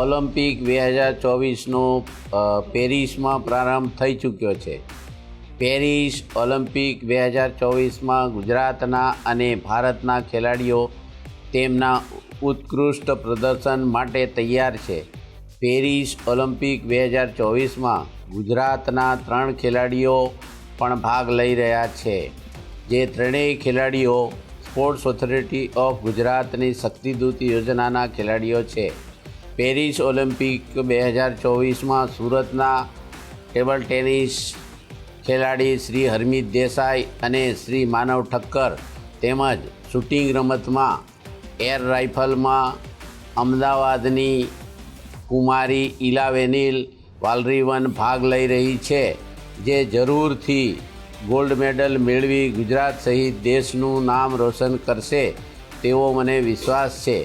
Olympic બે હજાર ચોવીસનો પેરિસમાં પ્રારંભ થઈ ચૂક્યો છે. પેરિસ ઓલિમ્પિક બે હજાર ચોવીસમાં ગુજરાતના અને ભારતના ખેલાડીઓ તેમના ઉત્કૃષ્ટ પ્રદર્શન માટે તૈયાર છે. પેરિસ ઓલિમ્પિક બે હજાર ચોવીસમાં ગુજરાતના ત્રણ ખેલાડીઓ પણ ભાગ લઈ રહ્યા છે, જે ત્રણેય ખેલાડીઓ સ્પોર્ટ્સ ઓથોરિટી ઓફ ગુજરાતની શક્તિદૂત યોજનાના ખેલાડીઓ છે. પેરિસ ઓલિમ્પિક બે હજાર ચોવીસમાં સુરતના ટેબલ ટેનિસ ખેલાડી શ્રી હરમિત દેસાઈ અને શ્રી માનવ ઠક્કર તેમજ શૂટિંગ રમતમાં એર રાઇફલમાં અમદાવાદની કુમારી ઇલાવેનિલ વાલરીવન ભાગ લઈ રહી છે, જે જરૂરથી ગોલ્ડ મેડલ મેળવી ગુજરાત સહિત દેશનું નામ રોશન કરશે તેવો મને વિશ્વાસ છે.